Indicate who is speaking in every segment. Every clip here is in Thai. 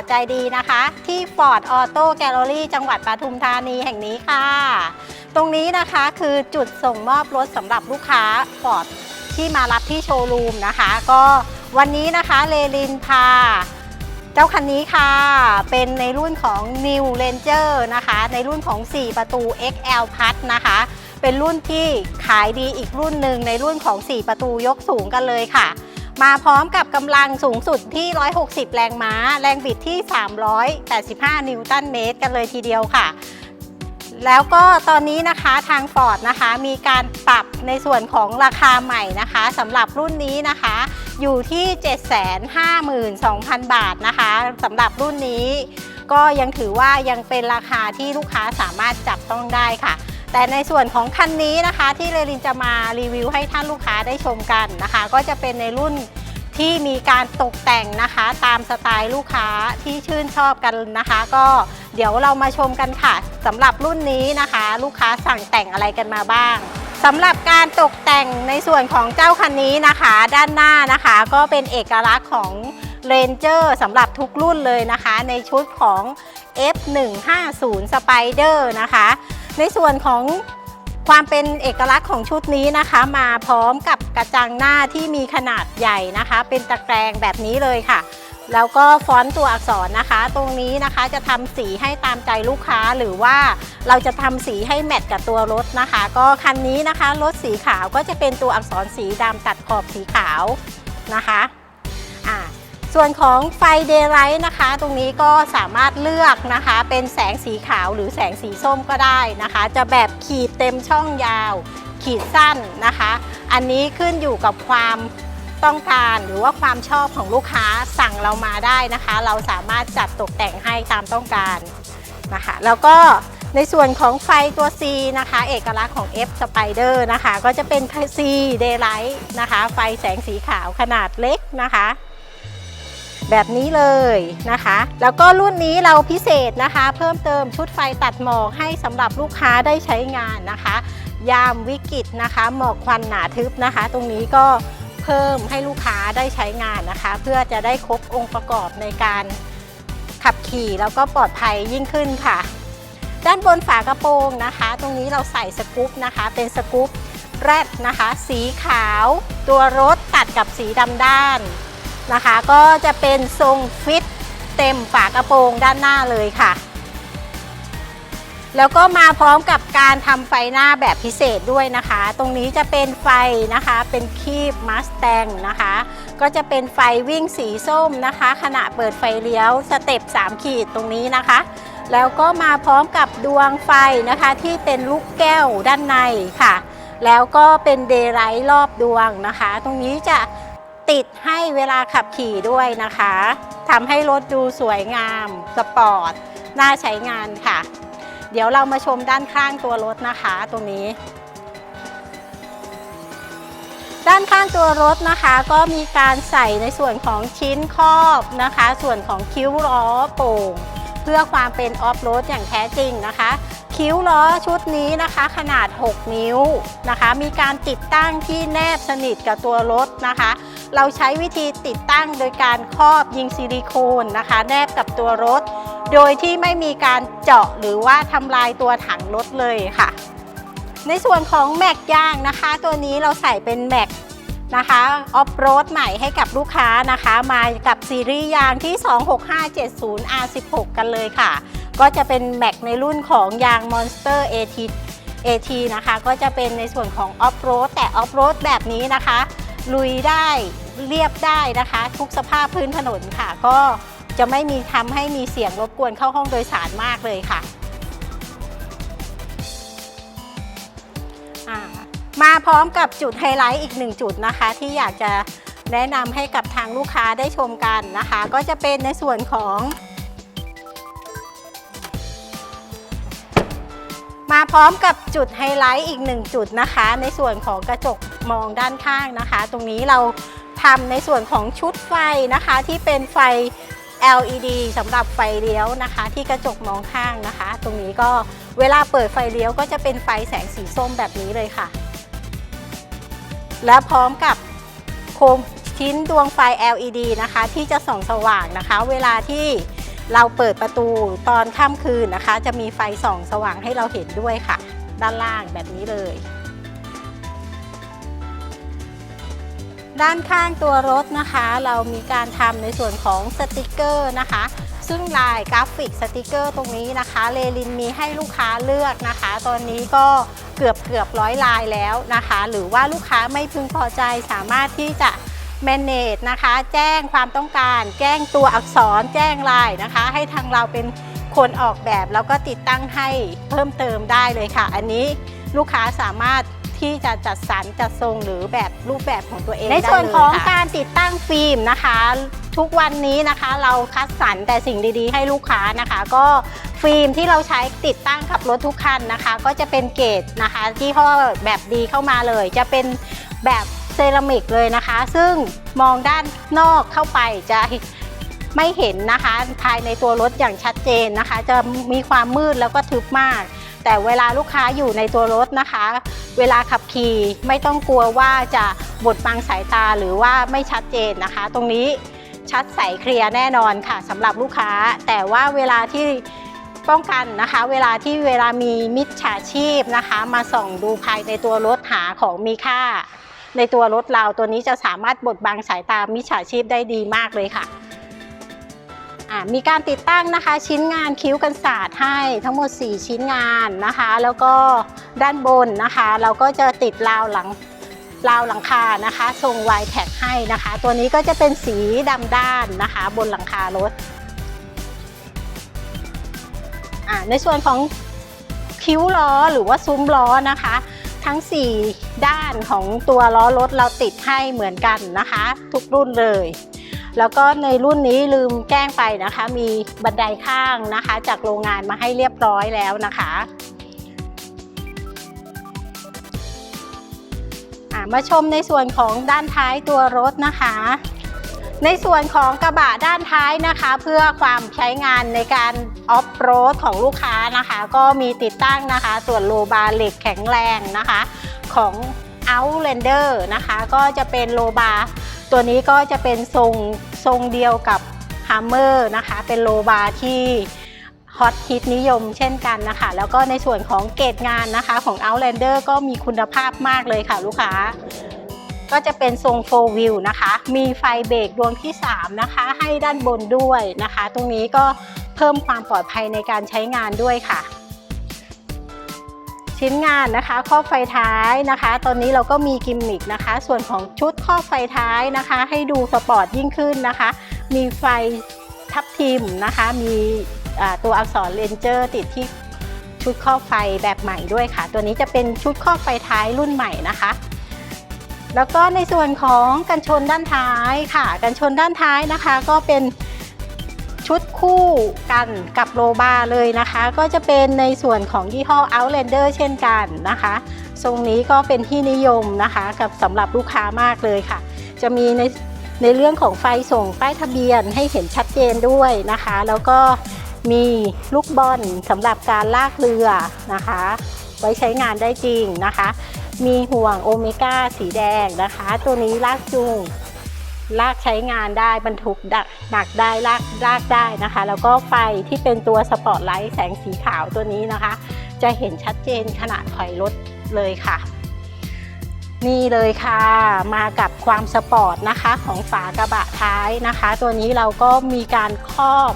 Speaker 1: อร์ดใจดีนะคะ ที่ฟอร์ดออโต้แกลเลอรี่จังหวัดปทุมธานีแห่งนี้ค่ะ ตรงนี้นะคะคือจุดส่งมอบรถสำหรับลูกค้าฟอร์ดที่มารับที่โชว์รูมนะคะ ก็วันนี้นะคะเลลินพาเจ้าคันนี้ค่ะ เป็นในรุ่นของ New Ranger นะคะ ในรุ่นของ 4 ประตู XL Plus นะคะ เป็นรุ่นที่ขายดีอีกรุ่นหนึ่งในรุ่นของ 4 ประตูยกสูงกันเลยค่ะ มาพร้อมกับกำลังสูงสุดที่ 160 แรงม้า แรงบิดที่ 385 นิวตันเมตรกันเลยทีเดียวค่ะ แล้วก็ตอนนี้นะคะทาง Ford นะคะมีการปรับในส่วนของราคาใหม่นะคะสำหรับรุ่นนี้นะคะอยู่ที่ 752,000 บาทนะคะสำหรับรุ่นนี้ ก็ยังถือว่ายังเป็นราคาที่ลูกค้าสามารถจับต้องได้ค่ะ แต่ในส่วนของคันนี้นะคะ ที่เรลินจะมารีวิวให้ท่านลูกค้าได้ชมกันนะคะ ก็จะเป็นในรุ่นที่มีการตกแต่งนะคะ ตามสไตล์ลูกค้าที่ชื่นชอบกันนะคะ ก็เดี๋ยวเรามาชมกันค่ะสำหรับรุ่นนี้นะคะ ลูกค้าสั่งแต่งอะไรกันมาบ้างสำหรับการตกแต่งในส่วนของเจ้าคันนี้นะคะ ด้านหน้านะคะ ก็เป็นเอกลักษณ์ของ Ranger สำหรับทุกรุ่นเลยนะคะ ในชุดของ F150 Spider นะคะ ในส่วนของความเป็นเอกลักษณ์ของชุดนี้นะคะ มาพร้อมกับกระจังหน้าที่มีขนาดใหญ่นะคะ เป็นตะแกรงแบบนี้เลยค่ะ แล้วก็ฟอนต์ตัวอักษรนะคะ ตรงนี้นะคะจะทำสีให้ตามใจลูกค้าหรือว่าเราจะทำสีให้แมทกับตัวรถนะคะ ก็คันนี้นะคะรถสีขาวก็จะเป็นตัวอักษรสีดำตัดขอบสีขาวนะคะ ส่วนของไฟเดย์ไลท์นะคะ ตรงนี้ก็สามารถเลือกนะคะ เป็นแสงสีขาวหรือแสงสีส้มก็ได้นะคะ จะแบบขีดเต็มช่องยาว ขีดสั้นนะคะ อันนี้ขึ้นอยู่กับความต้องการหรือว่าความชอบของลูกค้าสั่งเรามาได้นะคะ เราสามารถจัดตกแต่งให้ตามต้องการนะคะ แล้วก็ในส่วนของไฟตัว C นะคะ เอกลักษณ์ของ F Spider นะคะ ก็จะเป็น C Daylight นะคะ ไฟแสงสีขาวขนาดเล็กนะคะ แบบนี้เลยนะคะ แล้วก็รุ่นนี้เราพิเศษนะคะ เพิ่มเติมชุดไฟตัดหมอกให้สำหรับลูกค้าได้ใช้งานนะคะ ยามวิกฤตนะคะหมอกควันหนาทึบนะคะ ตรงนี้ก็เพิ่มให้ลูกค้าได้ใช้งานนะคะ เพื่อจะได้ครบองค์ประกอบในการขับขี่แล้วก็ปลอดภัยยิ่งขึ้นค่ะ ด้านบนฝากระโปรงนะคะ ตรงนี้เราใส่สกู๊ปนะคะ เป็นสกู๊ปแรดนะคะ สีขาว ตัวรถตัดกับสีดำด้าน นะคะ ก็จะเป็นทรงฟิตเต็มฝากระโปรงด้านหน้าเลยค่ะ แล้วก็มาพร้อมกับการทำไฟหน้าแบบพิเศษด้วยนะคะ ตรงนี้จะเป็นไฟนะคะ เป็นคีบมัสแตงนะคะ ก็จะเป็นไฟวิ่งสีส้มนะคะ ขณะเปิดไฟเลี้ยวสเต็ป3ขีดตรงนี้นะคะ แล้วก็มาพร้อมกับดวงไฟนะคะที่เป็นลูกแก้วด้านในค่ะแล้วก็เป็นเดย์ไลท์รอบดวงนะคะ ตรงนี้จะ ติดให้เวลาขับขี่ด้วยนะคะทำให้รถดูสวยงามสปอร์ตน่าใช้งานค่ะ เดี๋ยวเรามาชมด้านข้างตัวรถนะคะตรงนี้ ด้านข้างตัวรถนะคะก็มีการใส่ในส่วนของชิ้นครอบนะคะ ส่วนของคิ้วล้อโป่ง เพื่อความเป็นออฟโรดอย่างแท้จริงนะคะคิ้วล้อชุดนี้นะคะขนาด 6 นิ้วนะคะ มีการติดตั้งที่แนบสนิทกับตัวรถนะคะ เราใช้วิธีติดตั้งโดยการครอบยิงซิลิโคนนะคะ แนบกับตัวรถ โดยที่ไม่มีการเจาะหรือว่าทำลายตัวถังรถเลยค่ะ ในส่วนของแม็กยางนะคะ ตัวนี้เราใส่เป็นแม็กนะคะออฟโรดใหม่ให้กับลูกค้านะคะ มากับซีรีส์ยางที่ 26570 R16 กันเลยค่ะ ก็จะเป็นแม็กในรุ่นของยาง Monster AT AT นะคะ ก็จะเป็นในส่วนของออฟโรดแต่ออฟโรดแบบนี้นะคะ ลุยได้ เรียบได้นะคะ ทุกสภาพพื้นถนนค่ะ ก็จะไม่มีทำให้มีเสียงรบกวนเข้าห้องโดยสารมากเลยค่ะ มาพร้อมกับจุดไฮไลท์อีกหนึ่งจุดนะคะ ที่อยากจะแนะนำให้กับทางลูกค้าได้ชมกันนะคะ ก็จะเป็นในส่วนของมาพร้อมกับจุดไฮไลท์อีกหนึ่งจุดนะคะ ในส่วนของกระจกมองด้านข้างนะคะ ตรงนี้เรา ทำในส่วนของชุดไฟนะคะที่เป็นไฟ LED สำหรับไฟเลี้ยวนะคะ ที่กระจกมองข้างนะคะ ตรงนี้ก็เวลาเปิดไฟเลี้ยวก็จะเป็นไฟแสงสีส้มแบบนี้เลยค่ะ และพร้อมกับโคมชิ้นดวงไฟ LED นะคะ ที่จะส่องสว่างนะคะ เวลาที่เราเปิดประตูตอนค่ำคืนนะคะ จะมีไฟส่องสว่างให้เราเห็นด้วยค่ะ ด้านล่างแบบนี้เลย ด้านข้างตัวรถนะคะ เรามีการทำในส่วนของสติกเกอร์นะคะ ซึ่งลายกราฟิกสติกเกอร์ตรงนี้นะคะเลลินมีให้ลูกค้าเลือกนะคะ ตอนนี้ก็เกือบเกือบร้อยลายแล้วนะคะ หรือว่าลูกค้าไม่พึงพอใจสามารถที่จะ manage นะคะ แจ้งความต้องการ แจ้งตัวอักษรแจ้งลายนะคะ ให้ทางเราเป็นคนออกแบบแล้วก็ติดตั้งให้เพิ่มเติมได้เลยค่ะ อันนี้ลูกค้าสามารถ ที่จะจัดสรรจัดทรงหรือแบบรูปแบบของตัวเองในส่วนของการติดตั้งฟิล์มนะคะ ทุกวันนี้นะคะเราคัดสรรแต่สิ่งดีๆ ให้ลูกค้านะคะ ก็ฟิล์มที่เราใช้ติดตั้งขับรถทุกคันนะคะ ก็จะเป็นเกรดนะคะที่ห้อแบบดีเข้ามาเลย จะเป็นแบบเซรามิกเลยนะคะ ซึ่งมองด้านนอกเข้าไปจะไม่เห็นนะคะภายในตัวรถอย่างชัดเจนนะคะ จะมีความมืดแล้วก็ทึบมาก แต่เวลาลูกค้าอยู่ในตัวรถนะคะ เวลาขับขี่ไม่ต้องกลัวว่าจะบดบังสายตาหรือว่าไม่ชัดเจนนะคะ ตรงนี้ชัดใสเคลียร์แน่นอนค่ะสำหรับลูกค้า แต่ว่าเวลาที่ป้องกันนะคะ เวลาที่เวลามีมิจฉาชีพนะคะ มาส่องดูภายในตัวรถหาของมีค่า ในตัวรถเราตัวนี้จะสามารถบดบังสายตามิจฉาชีพได้ดีมากเลยค่ะ มีการติดตั้งนะคะชิ้นงานคิ้วกันศาสตร์ให้ทั้งหมด 4 ชิ้นงานนะคะ แล้วก็ด้านบนนะคะ เราก็จะติดราวหลังราวหลังคานะคะทรงวายแท็กให้นะคะ ตัวนี้ก็จะเป็นสีดำด้านนะคะ บนหลังคารถในส่วนของคิ้วล้อหรือว่าซุ้มล้อนะคะ ทั้ง 4 ด้านของตัวล้อรถเราติดให้เหมือนกันนะคะ ทุกรุ่นเลย แล้วก็ในรุ่นนี้ลืมแจ้งไปนะคะ มีบันไดข้างนะคะ จากโรงงานมาให้เรียบร้อยแล้วนะคะมาชมในส่วนของด้านท้ายตัวรถนะคะ ในส่วนของกระบะด้านท้ายนะคะ เพื่อความใช้งานในการออฟโรดของลูกค้านะคะ ก็มีติดตั้งนะคะ ส่วนโลบาร์เหล็กแข็งแรงนะคะ ของ Outlander นะคะ ก็จะเป็นโลบาร์ ตัวนี้ก็จะเป็นทรงทรงเดียวกับ Hammer นะคะ เป็นโลบาร์ที่ฮอตฮิตนิยมเช่นกันนะคะ แล้วก็ในส่วนของเกรดงานนะคะของ Outlander ก็มีคุณภาพมากเลยค่ะลูกค้า ก็จะเป็นทรงโฟวิวนะคะ มีไฟเบรกดวงที่ 3 นะคะ ให้ด้านบนด้วยนะคะ ตรงนี้ก็เพิ่มความปลอดภัยในการใช้งานด้วยค่ะ ชิ้นงานนะคะครอบไฟท้ายนะคะ ตอนนี้เราก็มีกิมมิกนะคะ ส่วนของชุดครอบไฟท้ายนะคะ ให้ดูสปอร์ตยิ่งขึ้นนะคะ มีไฟทับทิมนะคะ มีตัวอักษรเลนเจอร์ติดที่ชุดครอบไฟแบบใหม่ด้วยค่ะ ตัวนี้จะเป็นชุดครอบไฟท้ายรุ่นใหม่นะคะ แล้วก็ในส่วนของกันชนด้านท้ายค่ะ กันชนด้านท้ายนะคะ ก็เป็น ชุดคู่กันกับโลบาเลยนะคะ ก็จะเป็นในส่วนของยี่ห้อ Outlander เช่นกันนะคะ ทรงนี้ก็เป็นที่นิยมนะคะกับสำหรับลูกค้ามากเลยค่ะ จะมีในในเรื่องของไฟส่งป้ายทะเบียนให้เห็นชัดเจนด้วยนะคะ แล้วก็มีลูกบอลสำหรับการลากเรือนะคะ ไว้ใช้งานได้จริงนะคะ มีห่วงโอเมก้าสีแดงนะคะ ตัวนี้ลากจูง ลากใช้งานได้บรรทุกหนักได้ลากลากได้นะคะ แล้วก็ไฟที่เป็นตัวสปอตไลท์แสงสีขาวตัวนี้นะคะ จะเห็นชัดเจนขณะถอยรถเลยค่ะ นี่เลยค่ะ มากับความสปอร์ตนะคะของฝากระบะท้ายนะคะ ตัวนี้เราก็มีการครอบ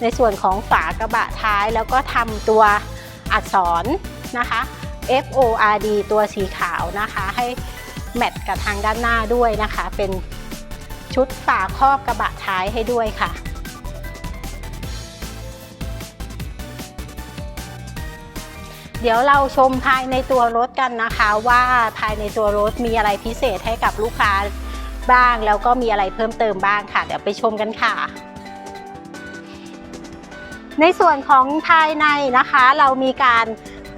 Speaker 1: ในส่วนของฝากระบะท้าย แล้วก็ทำตัวอักษรนะคะ F O R D ตัวสีขาวนะคะ ให้แมทกับทางด้านหน้าด้วยนะคะ เป็น ชุดฝาครอบกระบะท้ายให้ด้วยค่ะ เดี๋ยวเราชมภายในตัวรถกันนะคะ ว่าภายในตัวรถมีอะไรพิเศษให้กับลูกค้าบ้าง แล้วก็มีอะไรเพิ่มเติมบ้างค่ะ เดี๋ยวไปชมกันค่ะในส่วนของภายในนะคะเรามีการ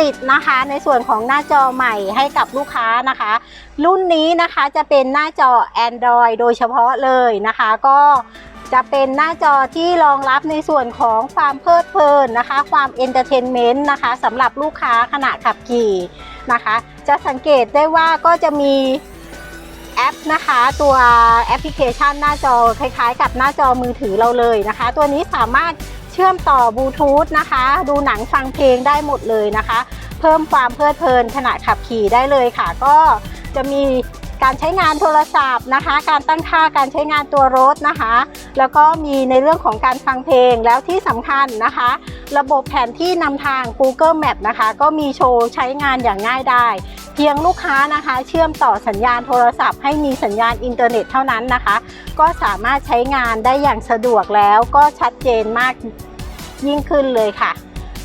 Speaker 1: ติดนะคะ ในส่วนของหน้าจอใหม่ให้กับลูกค้านะคะ รุ่นนี้นะคะจะเป็นหน้าจอ Android โดยเฉพาะเลยนะคะ ก็จะเป็นหน้าจอที่รองรับในส่วนของความเพลิดเพลินนะคะ ความเอนเตอร์เทนเมนต์นะคะสำหรับลูกค้าขณะขับขี่นะคะ จะสังเกตได้ว่าก็จะมีแอปนะคะตัวแอปพลิเคชันหน้าจอคล้ายๆ กับหน้าจอมือถือเราเลยนะคะ ตัวนี้สามารถ เชื่อมต่อบลูทูธนะคะ ดูหนังฟังเพลงได้หมดเลยนะคะ เพิ่มความเพลิดเพลินขณะขับขี่ได้เลยค่ะ ก็จะมี การใช้งานโทรศัพท์นะคะ การตั้งค่าการใช้งานตัวรถนะคะ แล้วก็มีในเรื่องของการฟังเพลงแล้วที่สำคัญนะคะ ระบบแผนที่นำทาง Google Map นะคะ ก็มีโชว์ใช้งานอย่างง่ายได้ เพียงลูกค้านะคะ เชื่อมต่อสัญญาณโทรศัพท์ให้มีสัญญาณอินเทอร์เน็ตเท่านั้นนะคะ ก็สามารถใช้งานได้อย่างสะดวกแล้วก็ชัดเจนมากยิ่งขึ้นเลยค่ะ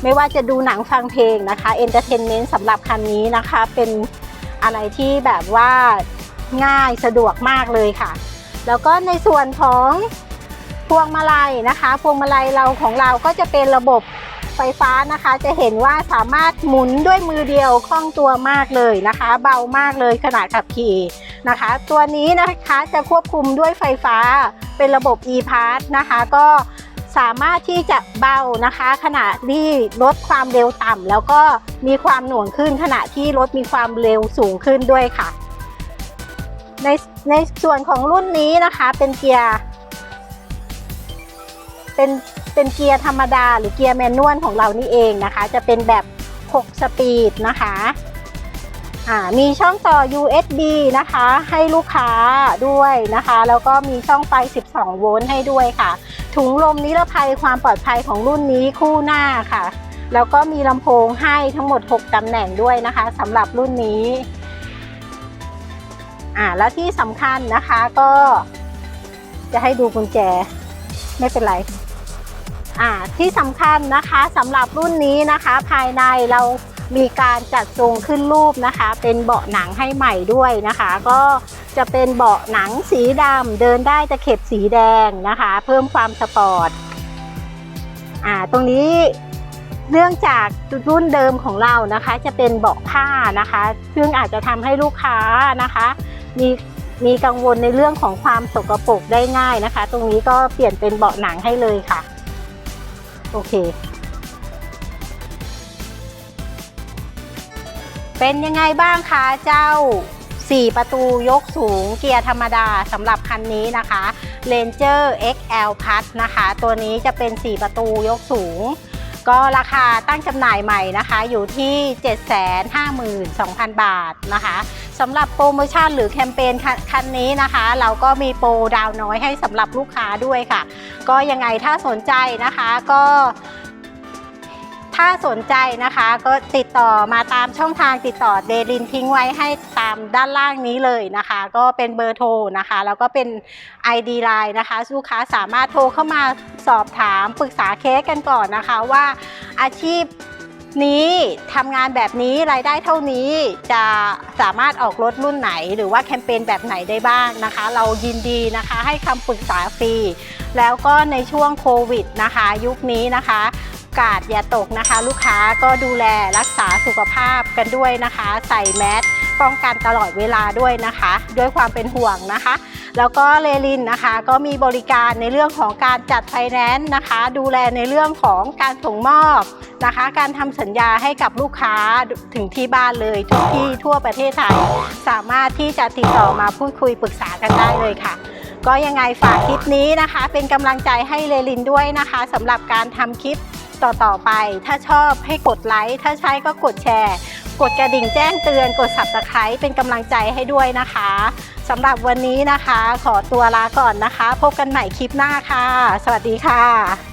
Speaker 1: ไม่ว่าจะดูหนังฟังเพลงนะคะเอนเตอร์เทนเมนต์สำหรับคันนี้นะคะ เป็นอะไรที่แบบว่า ง่ายสะดวกมากเลยค่ะ แล้วก็ในส่วนของพวงมาลัยนะคะ พวงมาลัยเราของเราก็จะเป็นระบบไฟฟ้านะคะ จะเห็นว่าสามารถหมุนด้วยมือเดียวคล่องตัวมากเลยนะคะ เบามากเลยขณะขับขี่นะคะ ตัวนี้นะคะจะควบคุมด้วยไฟฟ้าเป็นระบบ e-pass นะคะ ก็สามารถที่จะเบานะคะ ขณะที่ลดความเร็วต่ำแล้วก็มีความหน่วงขึ้นขณะที่รถมีความเร็วสูงขึ้นด้วยค่ะ ในในส่วนของรุ่นนี้นะคะเป็นเกียร์เป็นเป็นเกียร์ธรรมดาหรือเกียร์แมนนวลของเรานี่เองนะคะ จะเป็นแบบ 6 สปีดนะคะอ่ามีช่องต่อ USB นะคะ ให้ลูกค้าด้วยนะคะ แล้วก็มีช่องไฟ 12 โวลต์ให้ด้วยค่ะ ถุงลมนิรภัยความปลอดภัยของรุ่นนี้คู่หน้าค่ะ แล้วก็มีลำโพงให้ทั้งหมด 6ตำแหน่งด้วยนะคะสำหรับรุ่นนี้ อ่าแล้วที่สำคัญนะคะก็ จะให้ดูกุญแจไม่เป็นไรอ่าที่สำคัญนะคะสำหรับรุ่นนี้นะคะภายในเรามีการจัดทรงขึ้นรูปนะคะ เป็นเบาะหนังให้ใหม่ด้วยนะคะ ก็จะเป็นเบาะหนังสีดำเดินได้ตะเข็บสีแดงนะคะ เพิ่มความสปอร์ตอ่าตรงนี้เนื่องจากรุ่นเดิมของเรานะคะ จะเป็นเบาะผ้านะคะ ซึ่งอาจจะทำให้ลูกค้านะคะ มีมีกังวลในเรื่องของความสกปรกได้ง่ายนะคะ ตรงนี้ก็เปลี่ยนเป็นเบาะหนังให้เลยค่ะ โอเค เป็นยังไงบ้างคะเจ้า 4 ประตูยกสูงเกียร์ธรรมดาสำหรับคันนี้นะคะ Ranger XL Plus นะคะ ตัวนี้จะเป็น 4 ประตูยกสูง ก็ราคาตั้งจำหน่ายใหม่นะคะ อยู่ที่ 752,000 บาทนะคะ สำหรับโปรโมชั่นหรือแคมเปญคันนี้นะคะ เราก็มีโปรดาวน้อยให้สำหรับลูกค้าด้วยค่ะ ก็ยังไงถ้าสนใจนะคะก็ถ้าสนใจนะคะก็ติดต่อมาตามช่องทางติดต่อเดลินทิ้งไว้ให้ตามด้านล่างนี้เลยนะคะ ก็เป็นเบอร์โทรนะคะ แล้วก็เป็น ID Line นะคะ ลูกค้าสามารถโทรเข้ามาสอบถามปรึกษาเคสกันก่อนนะคะว่าอาชีพ นี้ทำงานแบบนี้รายได้เท่านี้จะสามารถออกรถรุ่นไหน หรือว่าแคมเปญแบบไหนได้บ้างนะคะ เรายินดีนะคะให้คำปรึกษาฟรีแล้วก็ในช่วงโควิดนะคะ ยุคนี้นะคะ กาดอย่าตกนะคะ ลูกค้าก็ดูแลรักษาสุขภาพกันด้วยนะคะ ใส่แมส ป้องกันตลอดเวลาด้วยนะคะ ด้วยความเป็นห่วงนะคะ แล้วก็เลลินนะคะ ก็มีบริการในเรื่องของการจัดไฟแนนซ์นะคะ ดูแลในเรื่องของการส่งมอบนะคะ การทำสัญญาให้กับลูกค้าถึงที่บ้านเลยทุกที่ทั่วประเทศไทย สามารถที่จะติดต่อมาพูดคุยปรึกษากันได้เลยค่ะก็ยังไงฝากคลิปนี้นะคะ เป็นกำลังใจให้เลลินด้วยนะคะสำหรับการทำคลิปต่อ ๆ ไป ถ้าชอบให้กดไลค์ ถ้าใช้ก็กดแชร์ กดกระดิ่งแจ้งเตือน กด subscribe เป็นกำลังใจให้ด้วยนะคะสำหรับวันนี้นะคะ ขอตัวลาก่อนนะคะ พบกันใหม่คลิปหน้าค่ะ สวัสดีค่ะ